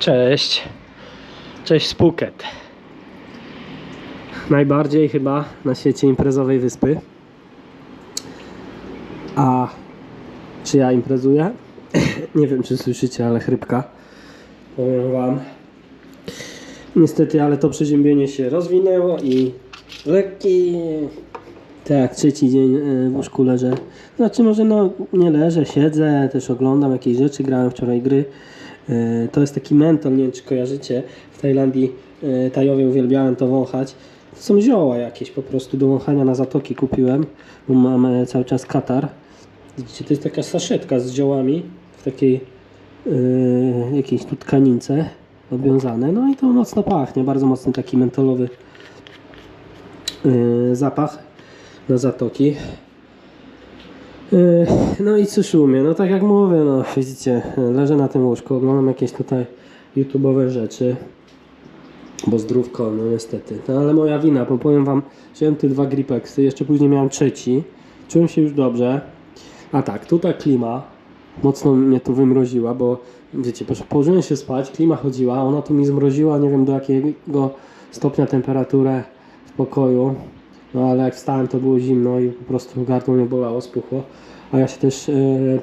Cześć. Cześć Spuket. Najbardziej chyba na świecie imprezowej wyspy. A czy ja imprezuję? Nie wiem czy słyszycie, ale chrypka. Powiem wam. Niestety, ale to przeziębienie się rozwinęło i lekki. Tak, trzeci dzień e, w łóżku leżę. Znaczy może no nie leżę, siedzę, też oglądam jakieś rzeczy, grałem wczoraj gry. E, To jest taki mentol, nie wiem czy kojarzycie. W Tajlandii e, Tajowie uwielbiałem to wąchać. To są zioła jakieś po prostu do wąchania na zatoki kupiłem, bo mam e, cały czas katar. Widzicie, to jest taka saszetka z ziołami w takiej e, jakiejś tu tkanince obwiązane. No i to mocno pachnie, bardzo mocny taki mentolowy e, zapach na zatoki. Yy, No i cóż umie, no tak jak mówię, no widzicie, leżę na tym łóżku, oglądam jakieś tutaj YouTube'owe rzeczy, bo zdrówko, no niestety. No ale moja wina, bo powiem wam, wziąłem te dwa Gripexy, jeszcze później miałem trzeci, czułem się już dobrze. A tak, tutaj klima mocno mnie tu wymroziła, bo wiecie, po- położyłem się spać, klima chodziła, ona tu mi zmroziła, nie wiem do jakiego stopnia temperaturę w pokoju. No ale jak wstałem to było zimno i po prostu gardło mnie bolało, spuchło. A ja się też e,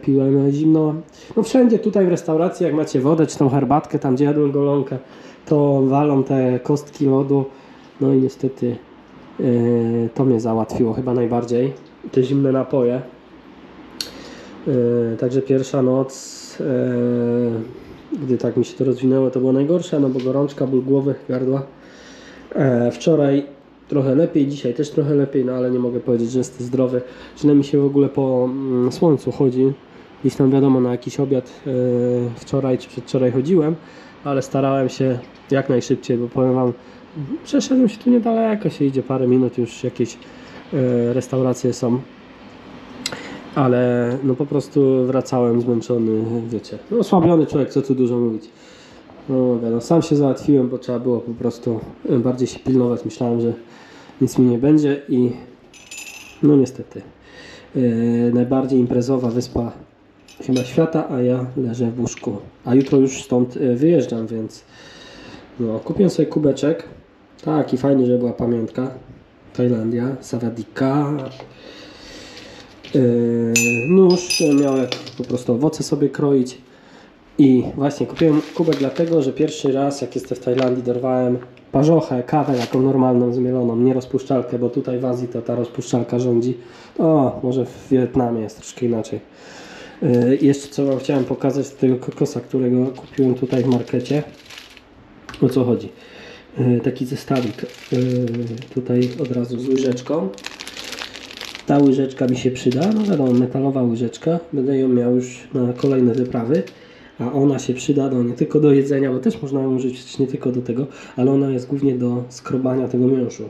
piłem zimno. No wszędzie tutaj w restauracji, jak macie wodę czy tą herbatkę, tam gdzie jadłem golonkę, to walą te kostki lodu. No i niestety e, to mnie załatwiło chyba najbardziej. Te zimne napoje. E, Także pierwsza noc, e, gdy tak mi się to rozwinęło, to było najgorsze, no bo gorączka, ból głowy, gardła. E, Wczoraj trochę lepiej, dzisiaj też trochę lepiej, no ale nie mogę powiedzieć, że jestem zdrowy. Źle mi się w ogóle po mm, słońcu chodzi. Gdzieś tam wiadomo, na jakiś obiad e, wczoraj czy przedwczoraj chodziłem, ale starałem się jak najszybciej, bo powiem Wam, przeszedłem się tu niedaleko, się idzie parę minut, już jakieś e, restauracje są. Ale no po prostu wracałem zmęczony, wiecie, no osłabiony człowiek, co tu dużo mówić. No mówię, no sam się załatwiłem, bo trzeba było po prostu bardziej się pilnować. Myślałem, że nic mi nie będzie i no niestety. e, najbardziej imprezowa wyspa chyba świata, a ja leżę w łóżku. A jutro już stąd e, wyjeżdżam, więc no, kupiłem sobie kubeczek. Tak, i fajnie, że była pamiątka. Tajlandia, Savadika. E, nóż, miał jak po prostu owoce sobie kroić. I właśnie kupiłem kubek dlatego, że pierwszy raz jak jestem w Tajlandii dorwałem parzochę, kawę taką normalną, zmieloną, nie rozpuszczalkę, bo tutaj w Azji to ta rozpuszczalka rządzi. O, może w Wietnamie jest troszkę inaczej. Yy, jeszcze co Wam chciałem pokazać z tego kokosa, którego kupiłem tutaj w markecie. O co chodzi? Yy, taki zestawik yy, tutaj od razu z łyżeczką. Ta łyżeczka mi się przyda, no wiadomo, metalowa łyżeczka. Będę ją miał już na kolejne wyprawy. A ona się przyda no, nie tylko do jedzenia, bo też można ją użyć nie tylko do tego, ale ona jest głównie do skrobania tego miąższu.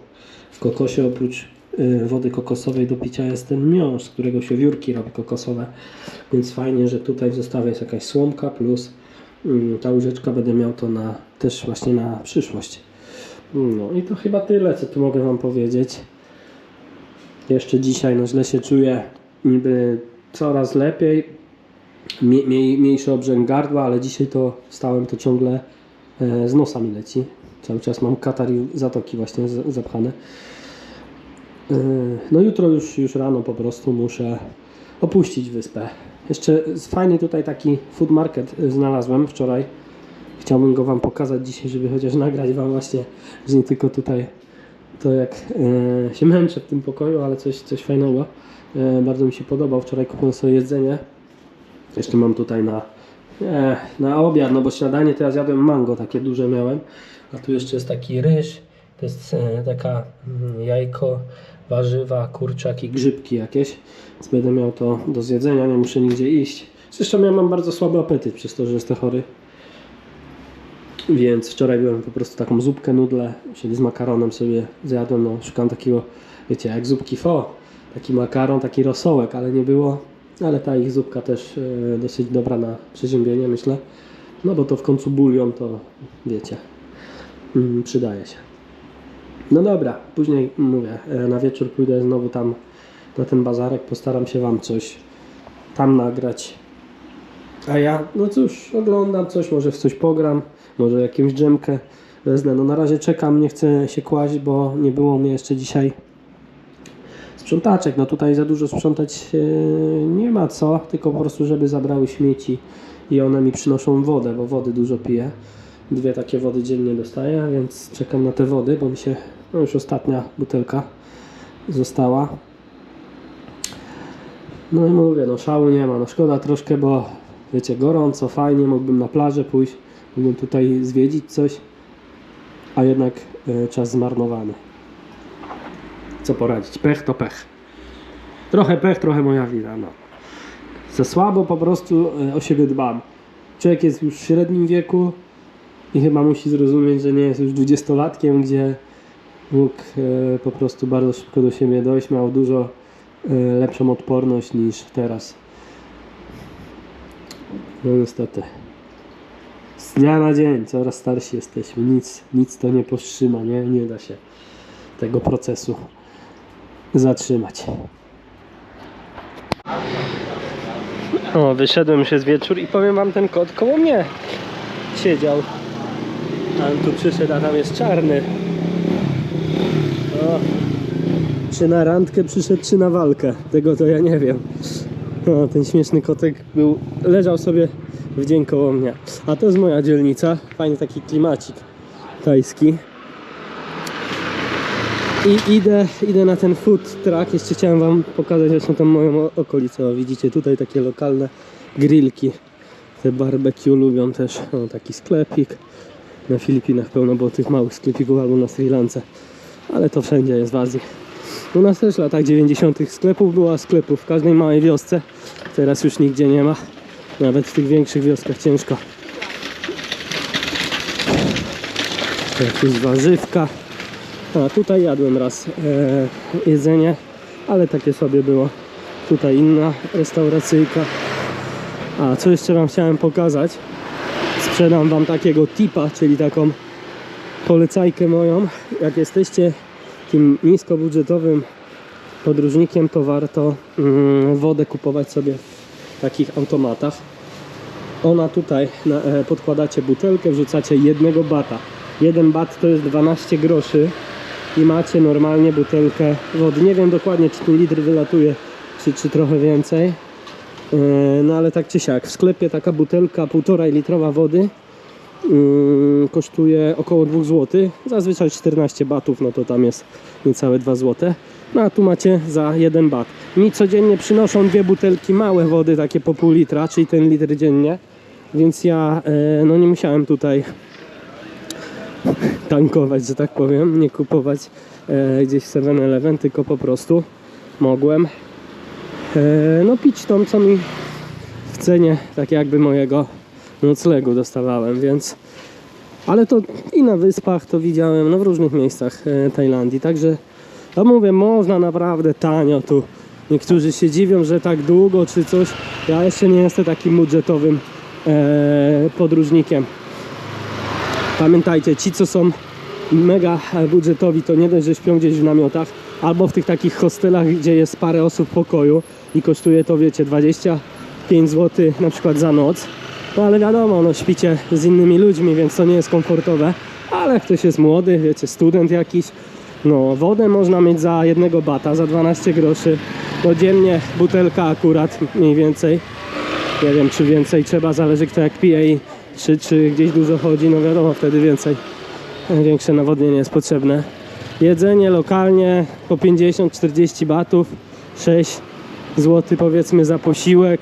W kokosie oprócz y, wody kokosowej do picia jest ten miąższ, z którego się wiórki robi kokosowe. Więc fajnie, że tutaj w zestawie jest jakaś słomka plus y, ta łyżeczka będę miał to na, też właśnie na przyszłość. No i to chyba tyle, co tu mogę Wam powiedzieć. Jeszcze dzisiaj no źle się czuję, niby coraz lepiej, mniej, mniejszy obrzęk gardła, ale dzisiaj to wstałem, to ciągle e, z nosa mi leci. Cały czas mam katar i zatoki właśnie zapchane. E, no jutro już, już rano po prostu muszę opuścić wyspę. Jeszcze fajny tutaj taki food market e, znalazłem wczoraj. Chciałbym go Wam pokazać dzisiaj, żeby chociaż nagrać Wam właśnie, że nie tylko tutaj to jak się męczę w tym pokoju, ale coś, coś fajnego. Bardzo mi się podobał. Wczoraj kupiłem sobie jedzenie. Jeszcze mam tutaj na, e, na obiad, no bo śniadanie to ja zjadłem mango, takie duże miałem. A tu jeszcze jest taki ryż, to jest e, taka mm, jajko, warzywa, kurczak i grzybki jakieś. Więc będę miał to do zjedzenia, nie muszę nigdzie iść. Zresztą ja mam bardzo słaby apetyt przez to, że jestem chory. Więc wczoraj byłem po prostu taką zupkę, nudle, czyli z makaronem sobie zjadłem. No, szukam takiego, wiecie, jak zupki fo. Taki makaron, taki rosołek, ale nie było. Ale ta ich zupka też e, dosyć dobra na przeziębienie, myślę. No bo to w końcu bulion, to wiecie, mm, przydaje się. No dobra, później mówię, e, na wieczór pójdę znowu tam na ten bazarek, postaram się Wam coś tam nagrać. A ja, no cóż, oglądam coś, może w coś pogram, może jakąś dżemkę wezmę. No na razie czekam, nie chcę się kłaść, bo nie było mnie jeszcze dzisiaj sprzątaczek. No tutaj za dużo sprzątać e, nie ma co, tylko po prostu, żeby zabrały śmieci i one mi przynoszą wodę, bo wody dużo piję. Dwie takie wody dziennie dostaję, więc czekam na te wody, bo mi się, no już ostatnia butelka została. No i mówię, no szału nie ma, no szkoda troszkę, bo wiecie, gorąco, fajnie, mógłbym na plażę pójść, mógłbym tutaj zwiedzić coś, a jednak e, czas zmarnowany. Co poradzić? Pech to pech. Trochę pech, trochę moja wina, no. Za słabo po prostu e, o siebie dbam. Człowiek jest już w średnim wieku i chyba musi zrozumieć, że nie jest już dwudziestolatkiem, gdzie mógł e, po prostu bardzo szybko do siebie dojść, miał dużo e, lepszą odporność niż teraz. No niestety. Z dnia na dzień coraz starsi jesteśmy. Nic, nic to nie powstrzyma, nie? Nie da się tego procesu zatrzymać. O, wyszedłem się z wieczór i powiem wam, ten kot koło mnie siedział. A tu przyszedł, a tam jest czarny. O, czy na randkę przyszedł, czy na walkę? Tego to ja nie wiem. No, ten śmieszny kotek był, leżał sobie w dzień koło mnie. A to jest moja dzielnica. Fajny taki klimacik tajski. I idę, idę na ten food truck. Jeszcze chciałem wam pokazać właśnie tą moją okolicę. O, widzicie tutaj takie lokalne grillki. Te barbecue lubią też. O, taki sklepik. Na Filipinach pełno było tych małych sklepików albo na Sri Lance. Ale to wszędzie jest w Azji. U nas też w latach 90. sklepów było, a sklepów w każdej małej wiosce. Teraz już nigdzie nie ma. Nawet w tych większych wioskach ciężko. Jakieś warzywka. A tutaj jadłem raz e, jedzenie, ale takie sobie było. Tutaj inna restauracyjka. A co jeszcze Wam chciałem pokazać? Sprzedam Wam takiego tipa, czyli taką polecajkę moją. Jak jesteście takim niskobudżetowym podróżnikiem, to warto mm, wodę kupować sobie w takich automatach. Ona tutaj na, e, podkładacie butelkę, wrzucacie jednego bata. Jeden bat to jest 12 groszy i macie normalnie butelkę wody. Nie wiem dokładnie, czy tu litr wylatuje, czy, czy trochę więcej. E, No ale tak czy siak, w sklepie taka butelka 1,5 litrowa wody mm, kosztuje około 2 zł. Zazwyczaj 14 batów, no to tam jest niecałe 2 zł. No a tu macie za 1 bat. Mi codziennie przynoszą dwie butelki małe wody, takie po pół litra, czyli ten litr dziennie. Więc ja e, no nie musiałem tutaj tankować, że tak powiem, nie kupować e, gdzieś w 7-Eleven, tylko po prostu mogłem e, no pić tą, co mi w cenie tak jakby mojego noclegu dostawałem, więc ale to i na wyspach to widziałem, no w różnych miejscach e, Tajlandii, także to mówię, można naprawdę tanio tu. Niektórzy się dziwią, że tak długo czy coś. Ja jeszcze nie jestem takim budżetowym e, podróżnikiem. Pamiętajcie, ci co są mega budżetowi, to nie dość, że śpią gdzieś w namiotach, albo w tych takich hostelach, gdzie jest parę osób w pokoju i kosztuje to, wiecie, 25 zł na przykład za noc. No ale wiadomo, no śpicie z innymi ludźmi, więc to nie jest komfortowe. Ale ktoś jest młody, wiecie, student jakiś, no wodę można mieć za jednego bata, za 12 groszy. No dziennie butelka akurat mniej więcej. Nie wiem, czy więcej trzeba, zależy kto jak pije i czy, czy gdzieś dużo chodzi, no wiadomo, wtedy więcej. Większe nawodnienie jest potrzebne. Jedzenie lokalnie po 50-40 batów, 6 zł powiedzmy za posiłek,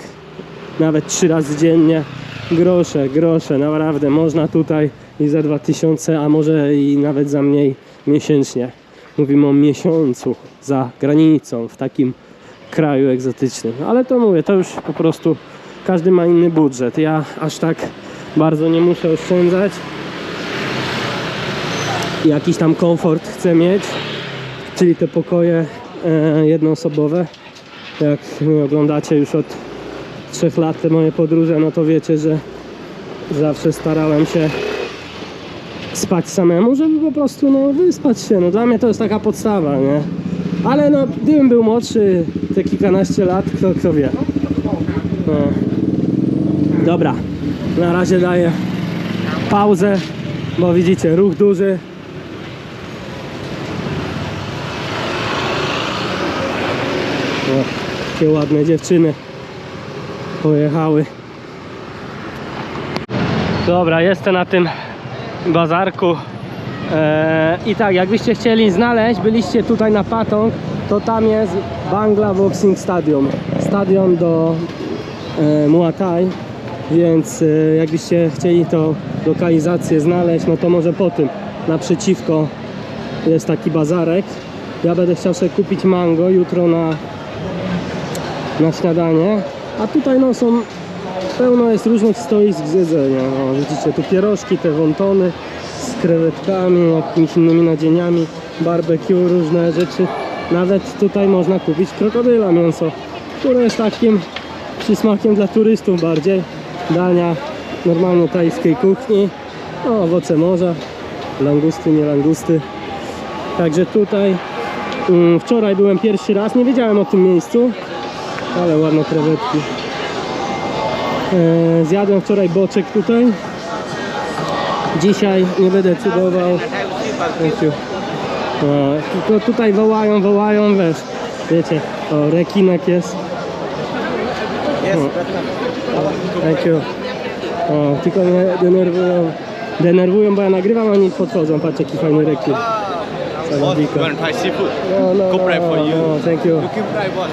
nawet 3 razy dziennie. Grosze, grosze, naprawdę można tutaj i za 2000, a może i nawet za mniej miesięcznie. Mówimy o miesiącu za granicą, w takim kraju egzotycznym. Ale to mówię, to już po prostu każdy ma inny budżet. Ja aż tak bardzo nie muszę oszczędzać. Jakiś tam komfort chcę mieć, czyli te pokoje e, jednoosobowe. Jak mnie oglądacie już od 3 lat te moje podróże, no to wiecie, że zawsze starałem się spać samemu, żeby po prostu no, wyspać się. No, dla mnie to jest taka podstawa, nie? Ale no, gdybym był młodszy, te kilkanaście lat, kto, kto wie. No. Dobra, na razie daję pauzę, bo widzicie, ruch duży. O, takie ładne dziewczyny pojechały. Dobra, jestem na tym bazarku. Eee, I tak, jakbyście chcieli znaleźć, byliście tutaj na Patong, to tam jest Bangla Boxing Stadium. Stadion do e, Muay Thai, więc e, jakbyście chcieli to lokalizację znaleźć, no to może po tym naprzeciwko jest taki bazarek. Ja będę chciał sobie kupić mango jutro na, na śniadanie. A tutaj no są pełno jest różnych stoisk z jedzenia. O, widzicie tu pierożki, te wontony z krewetkami, jakimiś innymi nadzieniami, barbecue, różne rzeczy. Nawet tutaj można kupić krokodyla mięso, które jest takim przysmakiem dla turystów bardziej. Dania normalnie tajskiej kuchni. O, owoce morza, langusty, nie langusty. Także tutaj mm, wczoraj byłem pierwszy raz, nie wiedziałem o tym miejscu, ale ładne krewetki. E, zjadłem wczoraj boczek tutaj. Dzisiaj nie będę cudował. Tylko tutaj wołają, wołają, wiesz, wiecie, o, rekinek jest. O, thank you. O, tylko mnie denerwują, denerwują, bo ja nagrywam, a oni podchodzą, patrz jaki fajny rekin. Boss, you want to seafood? No, no, prep for no, you. no, thank you. You can try boss.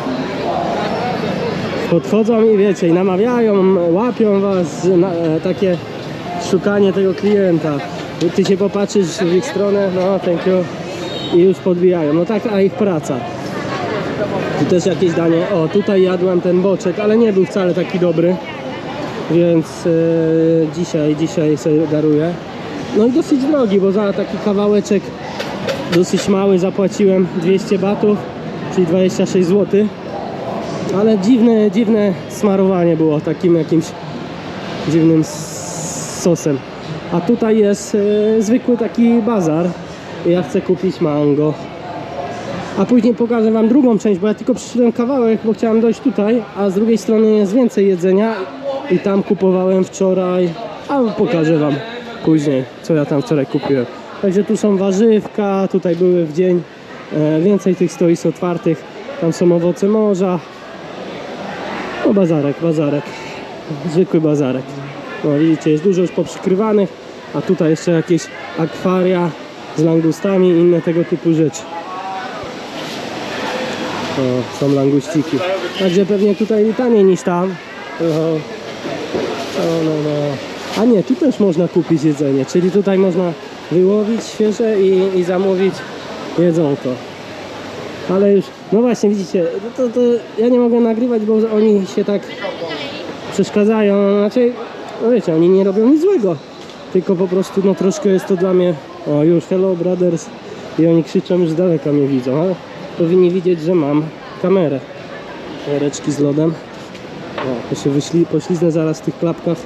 podchodzą i wiecie, i namawiają, łapią was, na, e, takie szukanie tego klienta. I Ty się popatrzysz w ich stronę, no thank you, i już podbijają. No tak, a ich praca. Tu też jakieś danie. O, tutaj jadłem ten boczek, ale nie był wcale taki dobry, więc e, dzisiaj, dzisiaj sobie daruję. No i dosyć drogi, bo za taki kawałeczek dosyć mały zapłaciłem 200 batów, czyli 26 zł. Ale dziwne, dziwne smarowanie było takim jakimś dziwnym sosem. A tutaj jest e, zwykły taki bazar. Ja chcę kupić mango. A później pokażę Wam drugą część, bo ja tylko przyszedłem kawałek, bo chciałem dojść tutaj, a z drugiej strony jest więcej jedzenia i tam kupowałem wczoraj, a pokażę Wam później, co ja tam wczoraj kupiłem. Także tu są warzywka, tutaj były w dzień e, więcej tych stoisk otwartych, tam są owoce morza, no bazarek, bazarek. Zwykły bazarek. No widzicie, jest dużo już poprzykrywanych, a tutaj jeszcze jakieś akwaria z langustami i inne tego typu rzeczy. O, są languściki. Także pewnie tutaj taniej niż tam. No, no, no. A nie, tu też można kupić jedzenie, czyli tutaj można wyłowić świeże i, i zamówić jedzonko. Ale już, no właśnie widzicie, no to, to ja nie mogę nagrywać, bo oni się tak przeszkadzają. Znaczy, no wiecie, oni nie robią nic złego. Tylko po prostu, no troszkę jest to dla mnie, o już hello brothers i oni krzyczą już z daleka mnie widzą, ale powinni widzieć, że mam kamerę. Reczki z lodem. O, to się wyśli, pośliznę zaraz w tych klapkach.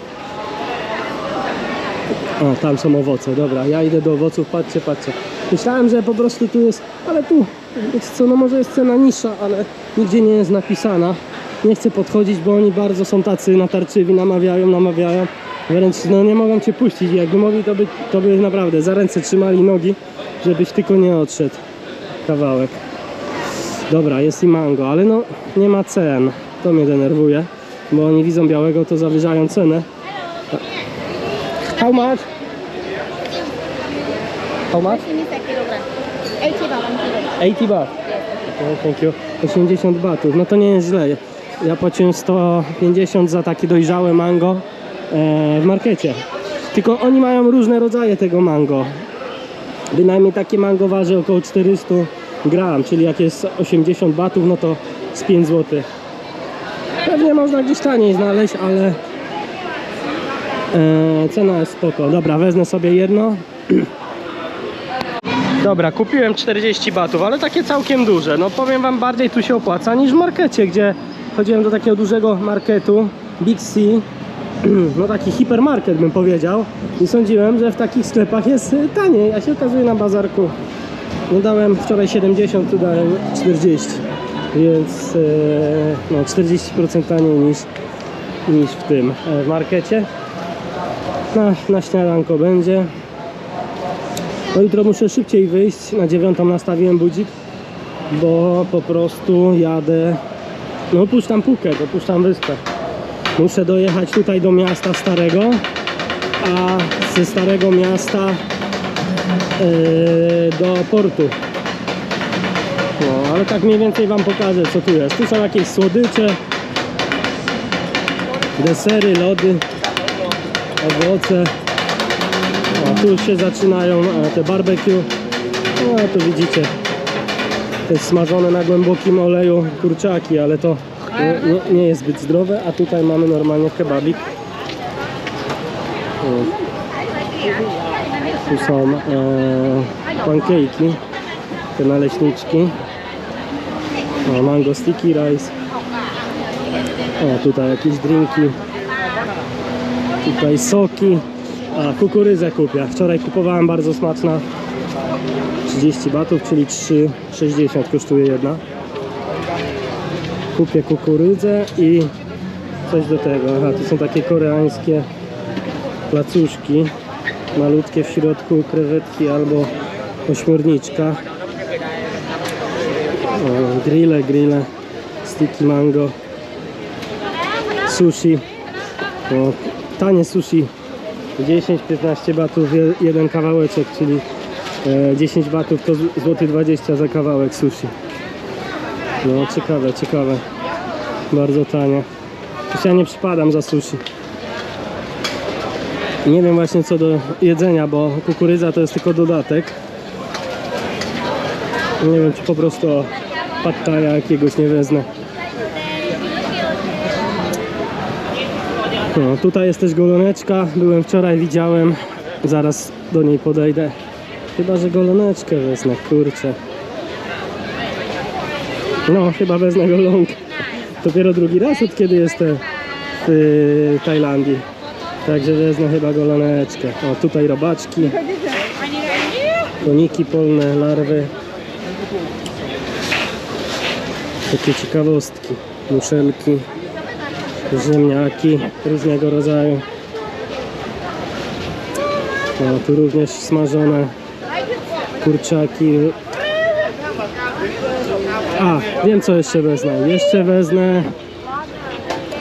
O, tam są owoce, dobra, ja idę do owoców, patrzcie, patrzcie. Myślałem, że po prostu tu jest, ale tu, wiecie co, no może jest cena niższa, ale nigdzie nie jest napisana. Nie chcę podchodzić, bo oni bardzo są tacy natarczywi, namawiają, namawiają. Wręcz no nie mogą cię puścić, jakby mogli to by, to by naprawdę za ręce trzymali nogi, żebyś tylko nie odszedł kawałek. Dobra, jest i mango, ale no nie ma cen. To mnie denerwuje, bo oni widzą białego, to zawyżają cenę. How much? How much? Finish a kilogram. 80 baht one kilo. 80 baht. Okay, thank you. 80 batów, no to nie jest źle. Ja płaciłem 150 za takie dojrzałe mango e, w markecie. Tylko oni mają różne rodzaje tego mango. Bynajmniej takie mango waży około 400 gram, czyli jak jest 80 batów, no to z 5 zł. Pewnie można gdzieś taniej znaleźć, ale e, cena jest spoko. Dobra, wezmę sobie jedno. Dobra, kupiłem 40 batów, ale takie całkiem duże. No powiem wam, bardziej tu się opłaca niż w markecie, gdzie chodziłem do takiego dużego marketu, Big C, no taki hipermarket bym powiedział i sądziłem, że w takich sklepach jest taniej, a się okazuje na bazarku. No dałem wczoraj 70, tu dałem 40, więc y, no 40% taniej niż niż w tym e, w markecie. Na, na śniadanko będzie. No jutro muszę szybciej wyjść. Na dziewiątą nastawiłem budzik, bo po prostu jadę. No opuszczam Phuket, opuszczam wyspę. Muszę dojechać tutaj do miasta starego, a ze starego miasta yy, do portu. Ale tak mniej więcej Wam pokażę, co tu jest. Tu są jakieś słodycze, desery, lody, owoce. O, tu się zaczynają e, te barbecue. No, tu widzicie te smażone na głębokim oleju kurczaki, ale to nie, nie, jest zbyt zdrowe. A tutaj mamy normalnie kebabik. Tu są e, te naleśniczki. O, mango sticky rice. O, tutaj jakieś drinki. Tutaj soki. A, kukurydzę kupię. Wczoraj kupowałem bardzo smaczna. 30 batów, czyli 3,60 kosztuje jedna. Kupię kukurydzę i coś do tego. Aha, tu są takie koreańskie placuszki. Malutkie w środku krewetki albo ośmiorniczka. Grille, grille, sticky mango, sushi. Tanie sushi 10-15 batów je- jeden kawałeczek, czyli e, 10 batów to złoty 20 za kawałek sushi. No ciekawe, ciekawe. Bardzo tanie. Ja nie przypadam za sushi. Nie wiem właśnie co do jedzenia, bo kukurydza to jest tylko dodatek. Nie wiem czy po prostu pattaja jakiegoś nie wezmę. No, tutaj jest też goloneczka. Byłem wczoraj, widziałem. Zaraz do niej podejdę. Chyba, że goloneczkę wezmę, kurczę. No, chyba wezmę golonkę. Dopiero drugi raz od kiedy jestem w y, Tajlandii. Także wezmę chyba goloneczkę. O, tutaj robaczki. Koniki polne, larwy. Takie ciekawostki. Muszelki ziemniaki różnego rodzaju. O, tu również smażone kurczaki. A, wiem co jeszcze wezmę. Jeszcze wezmę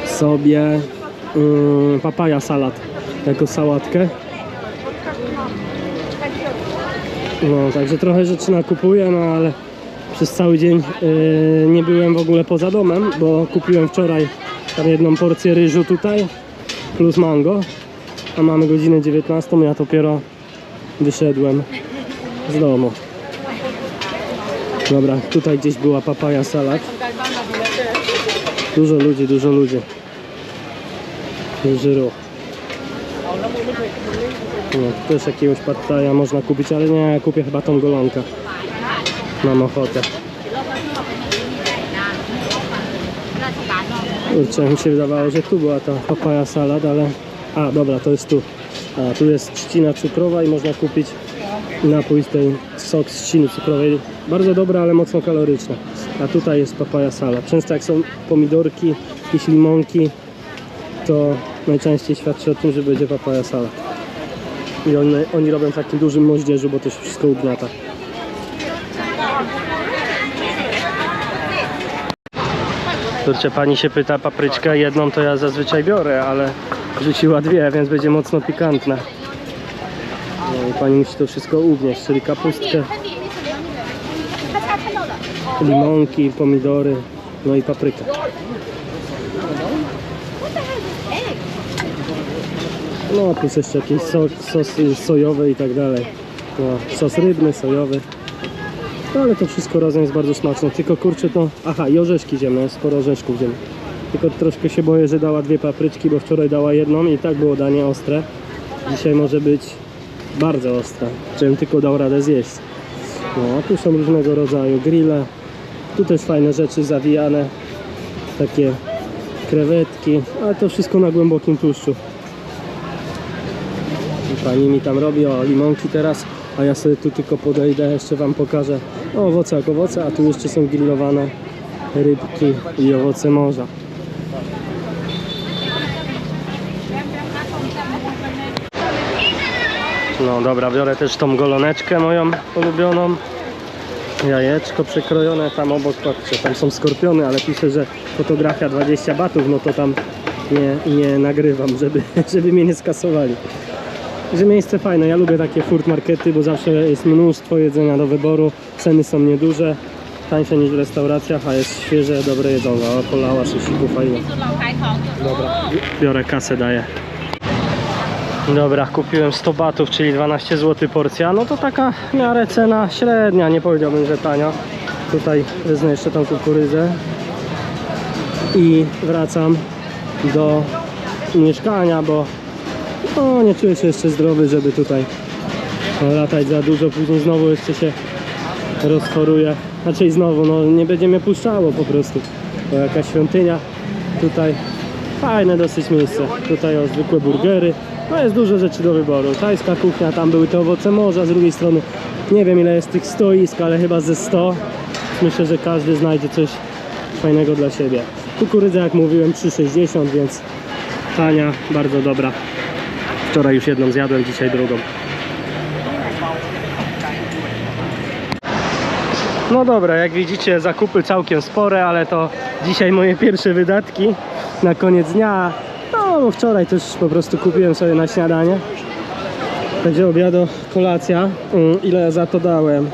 sobie mm, papaja salat jako sałatkę. No, także trochę rzeczy nakupuję, no ale przez cały dzień yy, nie byłem w ogóle poza domem, bo kupiłem wczoraj tam jedną porcję ryżu tutaj plus mango, a mamy godzinę 19, ja dopiero wyszedłem z domu. Dobra, tutaj gdzieś była papaja salat. Dużo ludzi, dużo ludzi. Duży ruch. No, też jakiegoś pattaja można kupić, ale nie, ja kupię chyba tą golonkę. Mam ochotę. Kurczę, mi się wydawało, że tu była ta papaja salad, ale... A, dobra, to jest tu. A, tu jest trzcina cukrowa i można kupić napój z tej sok z trzciny cukrowej. Bardzo dobra, ale mocno kaloryczna. A tutaj jest papaja salad. Często jak są pomidorki, jakieś limonki, to najczęściej świadczy o tym, że będzie papaja salad. I oni, oni robią w takim dużym moździerzu, bo to się wszystko ugniata. Kurczę, pani się pyta papryczkę, jedną to ja zazwyczaj biorę, ale rzuciła dwie, więc będzie mocno pikantna. No i pani musi to wszystko ugnieść, czyli kapustkę, limonki, pomidory, no i paprykę. No, plus jeszcze jakieś so, sos sojowe i tak dalej. No, sos rybny, sojowy. No ale to wszystko razem jest bardzo smaczne. Tylko kurczę to... Aha, i orzeszki ziemne, sporo orzeszków ziemnych. Tylko troszkę się boję, że dała dwie papryczki, bo wczoraj dała jedną i tak było danie ostre. Dzisiaj może być bardzo ostre, żebym tylko dał radę zjeść. No, a tu są różnego rodzaju grille. Tu też fajne rzeczy zawijane. Takie krewetki, ale to wszystko na głębokim tłuszczu. Pani mi tam robi o limonki teraz, a ja sobie tu tylko podejdę, jeszcze Wam pokażę no, owoce jak owoce, a tu jeszcze są grillowane rybki i owoce morza. No dobra, biorę też tą goloneczkę moją ulubioną. Jajeczko przekrojone tam obok, patrzcie, tam są skorpiony, ale pisze, że fotografia 20 batów, no to tam nie, nie nagrywam, żeby, żeby mnie nie skasowali. Że miejsce fajne, ja lubię takie food markety, bo zawsze jest mnóstwo jedzenia do wyboru, ceny są nieduże, tańsze niż w restauracjach, a jest świeże, dobre jedzonko. Polała susiku fajnie. Dobra, biorę kasę, daję. Dobra, kupiłem 100 batów, czyli 12 zł porcja. No to taka miarę cena średnia, nie powiedziałbym, że tania. Tutaj wezmę jeszcze tą kukurydzę i wracam do mieszkania, bo no, nie czuję się jeszcze zdrowy, żeby tutaj latać za dużo. Później znowu jeszcze się rozchoruję. Znaczy znowu, no nie będzie mnie puszczało po prostu. Bo jakaś świątynia tutaj Fajne dosyć miejsce. Tutaj o zwykłe burgery. No jest dużo rzeczy do wyboru. Tajska kuchnia, tam były te owoce morza, z drugiej strony nie wiem ile jest tych stoisk, ale chyba ze 100. Myślę, że każdy znajdzie coś fajnego dla siebie. Kukurydza jak mówiłem 3,60, więc tania, bardzo dobra. Wczoraj już jedną zjadłem, dzisiaj drugą. No dobra, jak widzicie zakupy całkiem spore, ale to dzisiaj moje pierwsze wydatki na koniec dnia. No bo wczoraj też po prostu kupiłem sobie na śniadanie. Będzie obiado, kolacja. Mm, Ile za to dałem?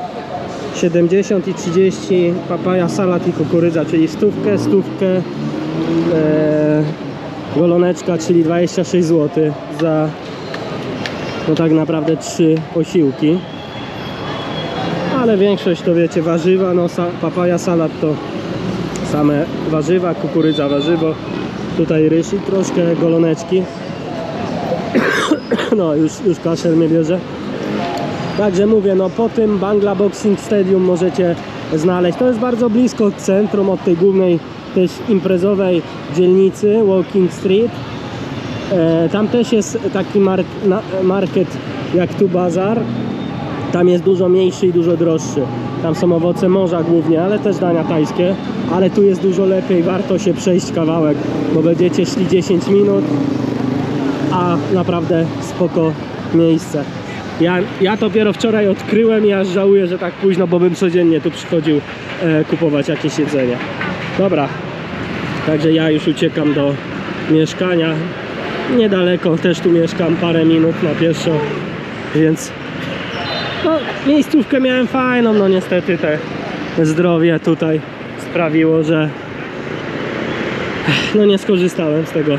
70 i 30 papaja, salat i kukurydza, czyli stówkę, stówkę e, goloneczka, czyli 26 zł za no tak naprawdę trzy posiłki ale większość to wiecie warzywa, no papaja, salat to same warzywa, kukurydza, warzywo, tutaj ryż i troszkę goloneczki. No już, już kaszel mnie bierze. Także mówię, no po tym Bangla Boxing Stadium możecie znaleźć. To jest bardzo blisko centrum, od tej głównej też imprezowej dzielnicy Walking Street. E, tam też jest taki market jak tu bazar. Tam jest dużo mniejszy i dużo droższy. Tam są owoce morza głównie, ale też dania tajskie. Ale tu jest dużo lepiej, warto się przejść kawałek, bo będziecie szli 10 minut, a naprawdę spoko miejsce. Ja, ja dopiero wczoraj odkryłem i aż żałuję, że tak późno, bo bym codziennie tu przychodził e, kupować jakieś jedzenie. Dobra, także ja już uciekam do mieszkania. Niedaleko, też tu mieszkam parę minut na pieszo, więc no, miejscówkę miałem fajną, no niestety te zdrowie tutaj sprawiło, że no nie skorzystałem z tego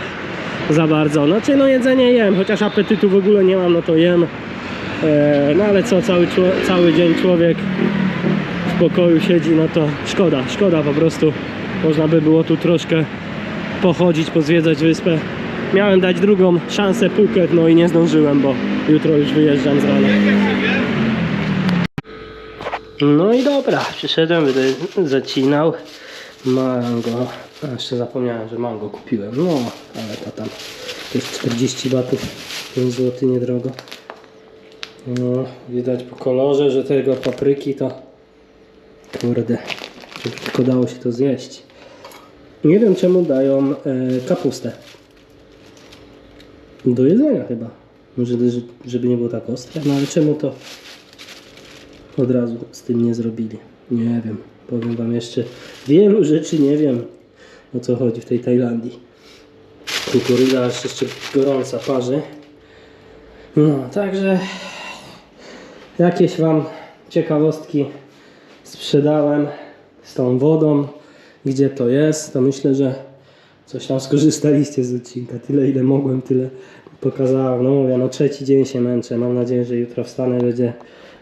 za bardzo. Znaczy no jedzenie jem, chociaż apetytu w ogóle nie mam, no to jem. E, no ale co, cały, cały dzień człowiek w pokoju siedzi, no to szkoda, szkoda po prostu. Można by było tu troszkę pochodzić, pozwiedzać wyspę. Miałem dać drugą szansę Phuket, no i nie zdążyłem, bo jutro już wyjeżdżam z rana. No i dobra, przyszedłem, będę zacinał mango. A jeszcze zapomniałem, że mango kupiłem. No, ale to tam jest 40 batów, 5 zł niedrogo. No, widać po kolorze, że tego papryki to kurde, tylko dało się to zjeść. Nie wiem czemu dają e, kapustę. Do jedzenia chyba. Może żeby nie było tak ostre, no ale czemu to od razu z tym nie zrobili. Nie wiem. Powiem Wam jeszcze wielu rzeczy nie wiem o co chodzi w tej Tajlandii. Kukurydza jeszcze gorąca parzy. No, także jakieś Wam ciekawostki sprzedałem z tą wodą, gdzie to jest, to myślę, że coś tam skorzystaliście z odcinka. Tyle ile mogłem, tyle pokazałem. No mówię, no trzeci dzień się męczę. Mam nadzieję, że jutro wstanę będzie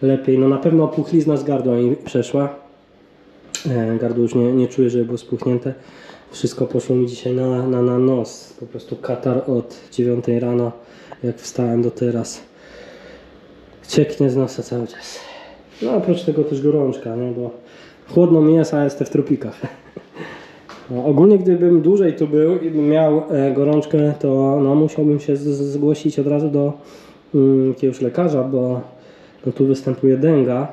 lepiej. No na pewno opuchlizna z gardła mi przeszła. E, Gardło już nie, nie czuję, żeby było spuchnięte. Wszystko poszło mi dzisiaj na, na, na nos. Po prostu katar od 9 rano, jak wstałem do teraz. Cieknie z nosa cały czas. No oprócz tego też gorączka, nie? bo chłodno mi jest, a jestem w tropikach. No, ogólnie gdybym dłużej tu był i bym miał e, gorączkę, to no, musiałbym się z, zgłosić od razu do mm, jakiegoś lekarza, bo no, tu występuje denga.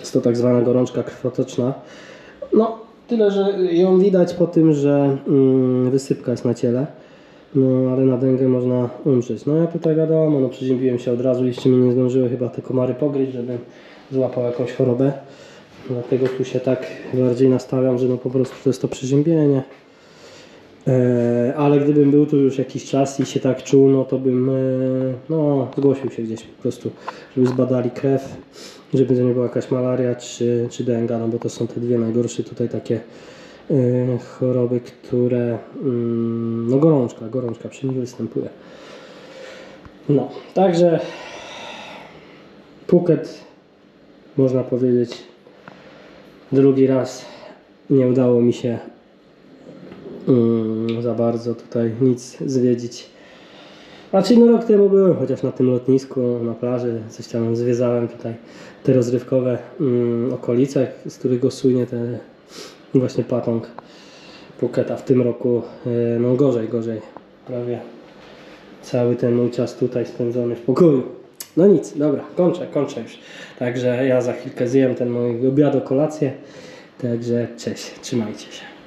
Jest to tak zwana gorączka krwotoczna. No, tyle, że ją widać po tym, że mm, wysypka jest na ciele. No, ale na dęgę można umrzeć. No ja tutaj wiadomo, no przeziębiłem się od razu, jeszcze mnie nie zdążyły chyba te komary pogryźć, żebym złapał jakąś chorobę. Dlatego tu się tak bardziej nastawiam, że no po prostu to jest to przeziębienie. E, ale gdybym był tu już jakiś czas i się tak czuł, no to bym e, no, zgłosił się gdzieś po prostu, żeby zbadali krew, żeby to nie była jakaś malaria czy, czy denga, no bo to są te dwie najgorsze tutaj takie e, choroby, które mm, no gorączka, gorączka przy nich występuje. No, także Phuket można powiedzieć drugi raz nie udało mi się mm, za bardzo tutaj nic zwiedzić. Znaczy no rok temu byłem chociaż na tym lotnisku, na plaży, coś tam zwiedzałem tutaj te rozrywkowe mm, okolice, z których słynie ten właśnie Patong Phuket, a w tym roku e, no gorzej, gorzej, prawie cały ten mój czas tutaj spędzony w pokoju. No nic, dobra, kończę, kończę już. Także ja za chwilkę zjem ten mój obiad, kolację. Także cześć, trzymajcie się.